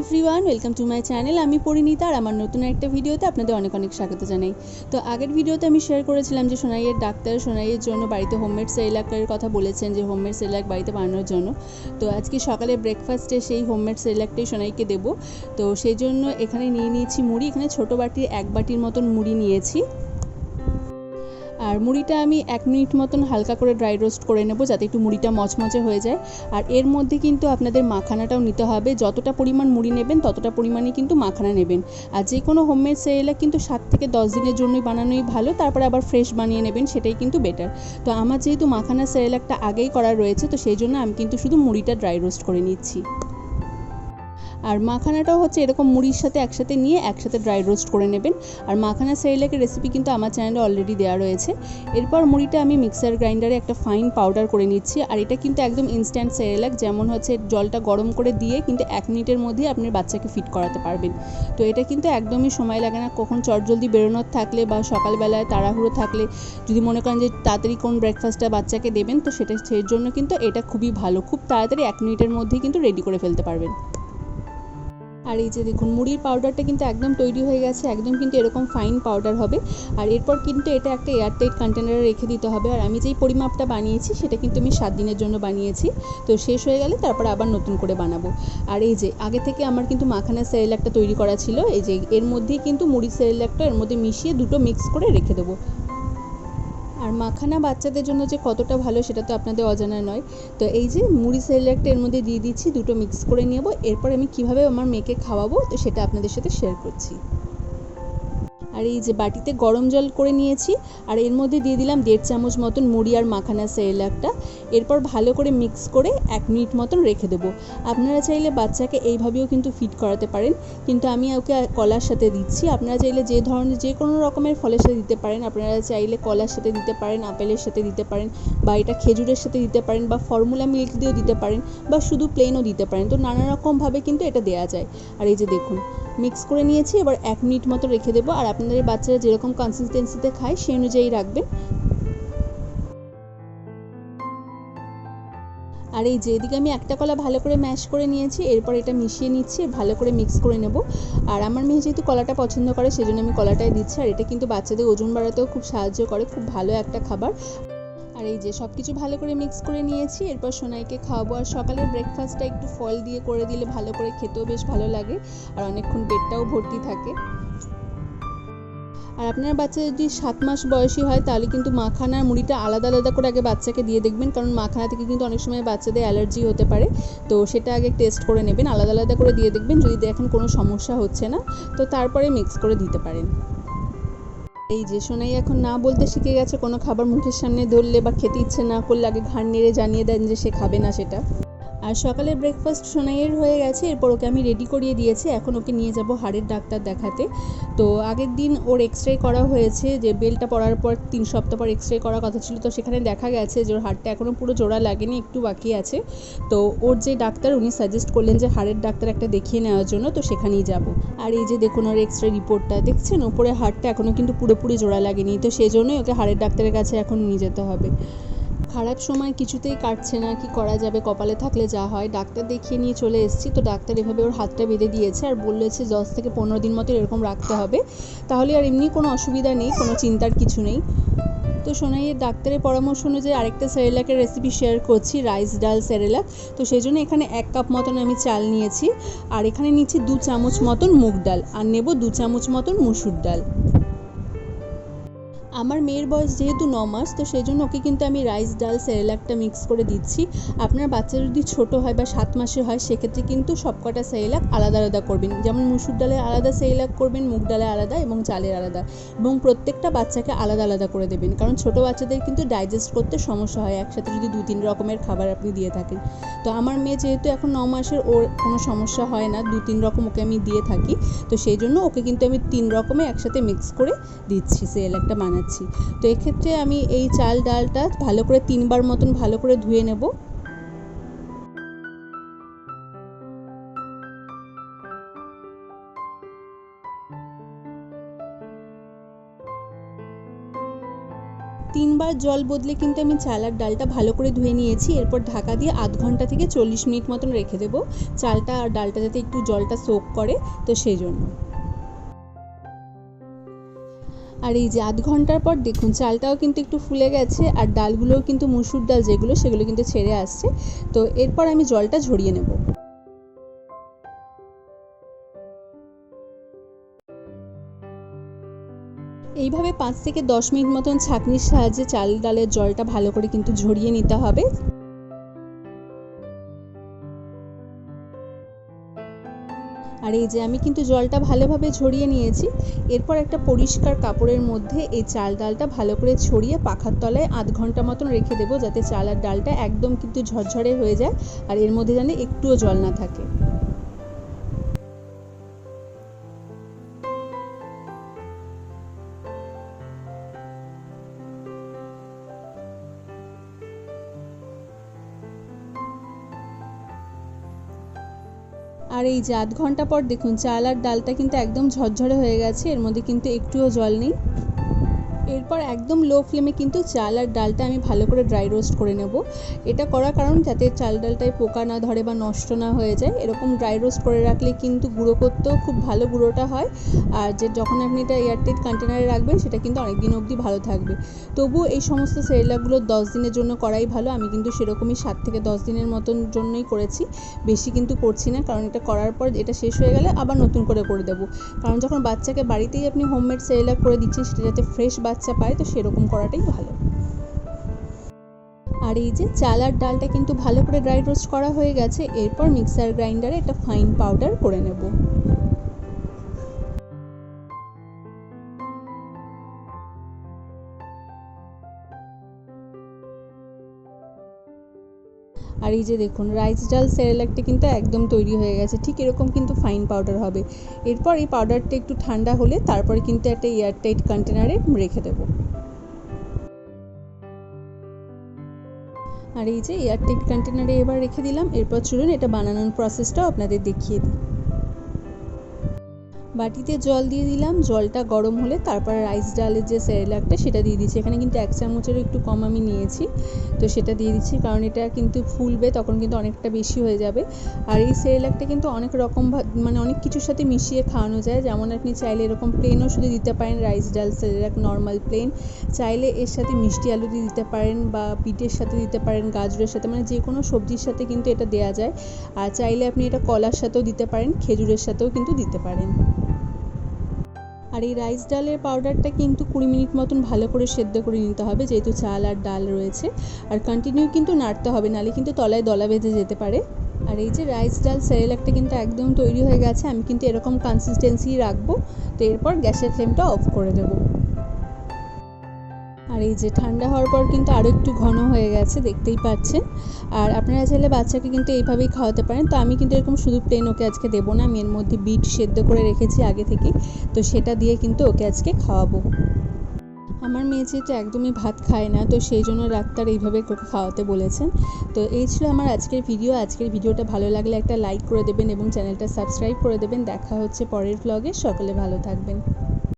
Everyone, welcome to my channel. আমি পরিণীতা আর আমার নতুন একটা ভিডিওতে আপনাদের অনেক অনেক স্বাগত জানাই। তো আগের ভিডিওতে আমি শেয়ার করেছিলাম যে সোনাইয়ের ডাক্তার, সোনাইয়ের জন্য বাড়িতে হোমমেড সেলাকের কথা বলেছেন যে হোমমেড সেলাক বাড়িতে বানানোর জন্য। তো আজকে সকালে ব্রেকফাস্টে সেই হোমমেড সেলাকটাই সোনাইকে দেবো। তো সেই জন্য এখানে নিয়ে নিয়েছি মুড়ি। এখানে ছোটো বাটির এক বাটির মতন মুড়ি নিয়েছি। আর মুড়িটা আমি এক মিনিট মতন হালকা করে ড্রাই রোস্ট করে নেব যাতে একটু মুড়িটা মচমচে হয়ে যায়। আর এর মধ্যে কিন্তু আপনাদের মাখানাটাও নিতে হবে। যতটা পরিমাণ মুড়ি নেবেন, ততটা পরিমাণে কিন্তু মাখানা নেবেন। আর যে কোনো হোমমেড সেরেলাক কিন্তু সাত থেকে দশ দিনের জন্যই বানানোই ভালো। তারপরে আবার ফ্রেশ বানিয়ে নেবেন, সেটাই কিন্তু বেটার তো আমার যেহেতু মাখানা সেরেলাকটা আগেই করা রয়েছে, তো সেই জন্য আমি কিন্তু শুধু মুড়িটা ড্রাই রোস্ট করে নিচ্ছি। আর মাখানাটাও হচ্ছে এরকম মুড়ির সাথে একসাথে নিয়ে একসাথে ড্রাই রোস্ট করে নেবেন। আর মাখানা সেরিলাকের রেসিপি কিন্তু আমার চ্যানেলে অলরেডি দেওয়া রয়েছে। এরপর মুড়িটা আমি মিক্সার গ্রাইন্ডারে একটা ফাইন পাউডার করে নিচ্ছি। আর এটা কিন্তু একদম ইনস্ট্যান্ট সেরিলাক, যেমন হচ্ছে জলটা গরম করে দিয়ে কিন্তু এক মিনিটের মধ্যে আপনার বাচ্চাকে ফিট করাতে পারবেন। তো এটা কিন্তু একদমই সময় লাগে না। কখন চটজলদি বেরোনোর থাকলে বা সকালবেলায় তাড়াহুড়ো থাকলে যদি মনে করেন যে তাড়াতাড়ি কোন ব্রেকফাস্টটা বাচ্চাকে দেবেন, তো সেটা সেই জন্য কিন্তু এটা খুবই ভালো। খুব তাড়াতাড়ি এক মিনিটের মধ্যেই কিন্তু রেডি করে ফেলতে পারবেন। আর এই যে দেখুন, মুড়ির পাউডারটা কিন্তু একদম তৈরি হয়ে গেছে, একদম কিন্তু এরকম ফাইন পাউডার হবে। আর এরপর কিন্তু এটা একটা এয়ারটাইট কন্টেনারে রেখে দিতে হবে। আর আমি যেই পরিমাপটা বানিয়েছি, সেটা কিন্তু আমি সাত দিনের জন্য বানিয়েছি। তো শেষ হয়ে গেলে তারপর আবার নতুন করে বানাবো। আর এই যে, আগে থেকে আমার কিন্তু মাখানা সেরেলাকটা তৈরি করা ছিল। এই যে, এর মধ্যেই কিন্তু মুড়ি সেরেলাকটা এর মধ্যে মিশিয়ে দুটো মিক্স করে রেখে দেবো। আর মাখানা বাচ্চাদের জন্য যে কতটা ভালো সেটা তো আপনাদের অজানা নয়। তো এই যে মুড়ি সেলেক্ট এর মধ্যে দিয়ে দিচ্ছি, দুটো মিক্স করে নেব। এরপর আমি কীভাবে আমার মেয়েকে খাওয়াবো, তো সেটা আপনাদের সাথে শেয়ার করছি। আর এই যে বাটিতে গরম জল করে নিয়েছি, আর এর মধ্যে দিয়ে দিলাম দেড় চামচ মতন মুড়ি আর মাখানা সেরেলাকটা এরপর ভালো করে মিক্স করে এক মিনিট মতন রেখে দেবো। আপনারা চাইলে বাচ্চাকে এইভাবেও কিন্তু ফিট করাতে পারেন, কিন্তু আমি ওকে কলার সাথে দিচ্ছি। আপনারা চাইলে যে ধরনের, যে কোনো রকমের ফলের সাথে দিতে পারেন। আপনারা চাইলে কলার সাথে দিতে পারেন, আপেলের সাথে দিতে পারেন, বা এটা খেজুরের সাথে দিতে পারেন, বা ফর্মুলা মিল্ক দিয়েও দিতে পারেন, বা শুধু প্লেনও দিতে পারেন। তো নানা রকমভাবে কিন্তু এটা দেওয়া যায়। আর এই যে দেখুন মিক্স করে নিয়েছি, এবার এক মিনিট মতো রেখে দেবো। আর আপনাদের বাচ্চারা যেরকম কনসিস্টেন্সিতে খায়, সেই অনুযায়ী রাখবেন। আর এই যে এদিকে আমি একটা কলা ভালো করে ম্যাশ করে নিয়েছি, এরপর এটা মিশিয়ে নিচ্ছি, ভালো করে মিক্স করে নেব। আর আমার মেয়ে যেহেতু কলাটা পছন্দ করে, সেজন্য আমি কলাটাই দিচ্ছি। আর এটা কিন্তু বাচ্চাদের ওজন বাড়াতেও খুব সাহায্য করে, খুব ভালো একটা খাবার। এই যে সব কিছু ভালো করে মিক্স করে নিয়েছি। এরপর সোনাইকে খাওয়াবো। আর সকালের ব্রেকফাস্টটা একটু ফল দিয়ে করে দিলে ভালো করে খেতেও বেশ ভালো লাগে। আর অনেকক্ষণ পেটটাও ভর্তি থাকে। আর আপনার বাচ্চা যদি সাত মাস বয়সী হয়, তাহলে কিন্তু মাখানার মুড়িটা আলাদা আলাদা করে আগে বাচ্চাকে দিয়ে দেখবেন। কারণ মাখানা থেকে কিন্তু অনেক সময় বাচ্চাদের অ্যালার্জি হতে পারে। তো সেটা আগে টেস্ট করে নেবেন। আলাদা আলাদা করে দিয়ে দেখবেন। যদি দেখেন কোনো সমস্যা হচ্ছে না, তো তারপরে মিক্স করে দিতে পারেন। এই যে সোনাই এখন না বলতে শিখে গেছে, কোনো খাবার মুখের সামনে ধরলে বা খেতে ইচ্ছে না করলে আগে ঘাড় নেড়ে জানিয়ে দেন যে সে খাবে না সেটা। আর সকালে ব্রেকফাস্ট সোনাইয়ের হয়ে গেছে, এরপর ওকে আমি রেডি করিয়ে দিয়েছি। এখন ওকে নিয়ে যাব হাড়ের ডাক্তার দেখাতে। তো আগের দিন ওর এক্স রে করা হয়েছে, যে বেলটা পড়ার পর তিন সপ্তাহ পর এক্স রে করার কথা ছিল। তো সেখানে দেখা গেছে যে ওর হাড়টা এখনও পুরো জোড়া লাগেনি, একটু বাকি আছে। তো ওর যে ডাক্তার, উনি সাজেস্ট করলেন যে হাড়ের ডাক্তার একটা দেখিয়ে নেওয়ার জন্য, তো সেখানেই যাব। আর এই যে দেখুন ওর এক্স রে রিপোর্টটা দেখছেন? ওপরে হাড়টা এখনও কিন্তু পুরোপুরি জোড়া লাগেনি। তো সেই জন্যই ওকে হাড়ের ডাক্তারের কাছে এখন নিয়ে যেতে হবে। খারাপ সময় কিছুতেই কাটছে না কি করা যাবে, কপালে থাকলে যা হয়। ডাক্তার দেখিয়ে নিয়ে চলে এসেছি, তো ডাক্তার এভাবে ওর হাতটা বেঁধে দিয়েছে আর বলেছে দশ থেকে পনেরো দিন মতো এরকম রাখতে হবে। তাহলে আর এমনি কোনো অসুবিধা নেই, কোনো চিন্তার কিছু নেই। তো সোনাইয়ের ডাক্তারের পরামর্শ অনুযায়ী আরেকটা সেরেলাকের রেসিপি শেয়ার করছি রাইস ডাল সেরেলাক তো সেই জন্য এখানে এক কাপ মতন আমি চাল নিয়েছি, আর এখানে নিচ্ছি দু চামচ মতন মুগ ডাল, আর নেব দু চামচ মতন মুসুর ডাল। আমার মেয়ের বয়স যেহেতু ন মাস, তো সেই জন্য ওকে কিন্তু আমি রাইস ডাল সেরেলাকটা মিক্স করে দিচ্ছি। আপনার বাচ্চা যদি ছোট হয় বা সাত মাসের হয়, সেক্ষেত্রে কিন্তু সবকটা সেরেলাক আলাদা আলাদা করবেন। যেমন মুসুর ডালে আলাদা সেরেলাক করবেন, মুগ ডালে আলাদা এবং চালের আলাদা। এবং প্রত্যেকটা বাচ্চাকে আলাদা আলাদা করে দেবেন। কারণ ছোট বাচ্চাদের কিন্তু ডাইজেস্ট করতে সমস্যা হয়। একসাথে যদি দু তিন রকমের খাবার আপনি দিয়ে থাকেন। তো আমার মেয়ে যেহেতু এখন ন মাসের, ওর কোনো সমস্যা হয় না। দু তিন রকম ওকে আমি দিয়ে থাকি। তো সেই জন্য ওকে কিন্তু আমি তিন রকমে একসাথে মিক্স করে দিচ্ছি সেরেলাকটা বানাচ্ছি। তো এক্ষেত্রে আমি এই চাল ডালটা ভালো করে তিনবার মতন ভালো করে ধুয়ে নেব। তিনবার জল বদলে কিন্তু আমি চাল আর ডালটা ভালো করে ধুয়ে নিয়েছি। এরপর ঢাকা দিয়ে আধ ঘণ্টা থেকে চল্লিশ মিনিট মতন রেখে দেবো। চালটা আর ডালটা যাতে একটু জলটা সোক করে, তো সেই জন্য। আর এই যে আধ ঘণ্টার পর দেখুন, চালটাও কিন্তু একটু ফুলে গেছে আর ডালগুলোও কিন্তু মুসুর ডাল যেগুলো, সেগুলো কিন্তু ছেড়ে আসছে। তো এরপর আমি জলটা ঝরিয়ে নেব। এইভাবে পাঁচ থেকে দশ মিনিট মতন ছাঁকনির সাহায্যে চাল ডালের জলটা ভালো করে কিন্তু ঝরিয়ে নিতে হবে। আর এই যে আমি কিন্তু জলটা ভালোভাবে ঝরিয়ে নিয়েছি, এরপর একটা পরিষ্কার কাপড়ের মধ্যে এই চাল ডালটা ভালো করে ছড়িয়ে পাখার তলায় আধ ঘণ্টা মতন রেখে দেবো, যাতে চাল আর ডালটা একদম কিন্তু ঝরঝরে হয়ে যায়, আর এর মধ্যে যেন একটুও জল না থাকে। আর এই যে আধ ঘণ্টা পর দেখুন, চাল আর ডালটা কিন্তু একদম ঝরঝরে হয়ে গেছে, এর মধ্যে কিন্তু একটুও জল নেই। এরপর একদম লো ফ্লেমে কিন্তু চাল আর ডালটা আমি ভালো করে ড্রাই রোস্ট করে নেব। এটা করার কারণ যাতে চাল ডালটায় পোকা না ধরে বা নষ্ট না হয়ে যায়, এরকম ড্রাই রোস্ট করে রাখলে কিন্তু গুঁড়ো করতেও খুব ভালো গুঁড়োটা হয়। আর যে যখন আপনি এটা এয়ারটাইট কন্টেনারে রাখবেন, সেটা কিন্তু অনেক দিন অবধি ভালো থাকবে। তবুও এই সমস্ত সেরেলাকগুলো দশ দিনের জন্য করাই ভালো। আমি কিন্তু সেরকমই সাত থেকে দশ দিনের মতন জন্যই করেছি। বেশি কিন্তু করছি না, কারণ এটা করার পর এটা শেষ হয়ে গেলে আবার নতুন করে করে দেবো। কারণ যখন বাচ্চাকে বাড়িতেই আপনি হোমমেড সেরেলাক করে দিচ্ছেন, সেটা যাতে ফ্রেশ বাচ্চা পায়, তো সেরকম করাটাই ভালো। আর এই যে চাল আর ডালটা কিন্তু ভালো করে ড্রাই রোস্ট করা হয়ে গেছে, এরপর মিক্সার গ্রাইন্ডারে একটা ফাইন পাউডার করে নেব। আর এই যে দেখুন রাইস ডাল সেরেলাকটা কিন্তু একদম তৈরি হয়ে গেছে। ঠিক এরকম কিন্তু ফাইন পাউডার হবে। এরপর এই পাউডারটা একটু ঠান্ডা হলে তারপরে কিন্তু একটা এয়ারটাইট কন্টেনারে রেখে দেবো। আর এই যে এয়ারটেট কন্টেনারে এবার রেখে দিলাম। এরপর চলুন, এটা বানানোর প্রসেসটাও আপনাদের দেখিয়ে দিই। বাটিতে জল দিয়ে দিলাম। জলটা গরম হলে তারপরে রাইস ডালের যে সেরেলাকটা সেটা দিয়ে দিচ্ছি। এখানে কিন্তু এক চামচেরও একটু কম আমি নিয়েছি। তো সেটা দিয়ে দিচ্ছি কারণ এটা কিন্তু ফুলবে, তখন কিন্তু অনেকটা বেশি হয়ে যাবে। আর এই সেরেলাকটা কিন্তু অনেক রকম মানে অনেক কিছুর সাথে মিশিয়ে খাওয়ানো যায়। যেমন আপনি চাইলে এরকম প্লেনও শুধু দিতে পারেন। রাইস ডাল সেরেলাক নর্মাল প্লেন চাইলে এর সাথে মিষ্টি আলু দিয়ে দিতে পারেন বা বিটের সাথে দিতে পারেন, গাজরের সাথে। মানে যে কোনো সবজির সাথে কিন্তু এটা দেওয়া যায়। আর চাইলে আপনি এটা কলার সাথেও দিতে পারেন, খেজুরের সাথেও কিন্তু দিতে পারেন। আর এই রাইস ডালের পাউডারটা কিন্তু কুড়ি মিনিট মতন ভালো করে সেদ্ধ করে নিতে হবে, যেহেতু চাল আর ডাল রয়েছে। আর কন্টিনিউ কিন্তু নাড়তে হবে, নাহলে কিন্তু তলায় দলা বেঁধে যেতে পারে। আর এই যে রাইস ডাল সেরেলাকটা কিন্তু একদম তৈরি হয়ে গেছে, আমি কিন্তু এরকম কনসিস্টেন্সি রাখব, তো এরপর গ্যাসের ফ্লেমটা অফ করে দেবো। আর এই যে ঠান্ডা হওয়ার পর কিন্তু আরও একটু ঘন হয়ে গেছে, দেখতেই পাচ্ছেন। আর আপনারা চাইলে বাচ্চাকে কিন্তু এইভাবেই খাওয়াতে পারেন। তো আমি কিন্তু এরকম শুধু প্লেন ওকে আজকে দেবো না, আমি এর মধ্যে বিট সেদ্ধ করে রেখেছি আগে থেকে তো সেটা দিয়ে কিন্তু ওকে আজকে খাওয়াবো। আমার মেয়ে যেহেতু একদমই ভাত খায় না, তো সেই জন্য ডাক্তার এইভাবে ওকে খাওয়াতে বলেছেন। তো এই ছিল আমার আজকের ভিডিও। আজকের ভিডিওটা ভালো লাগলে একটা লাইক করে দেবেন এবং চ্যানেলটা সাবস্ক্রাইব করে দেবেন। দেখা হচ্ছে পরের ব্লগে সকলে ভালো থাকবেন।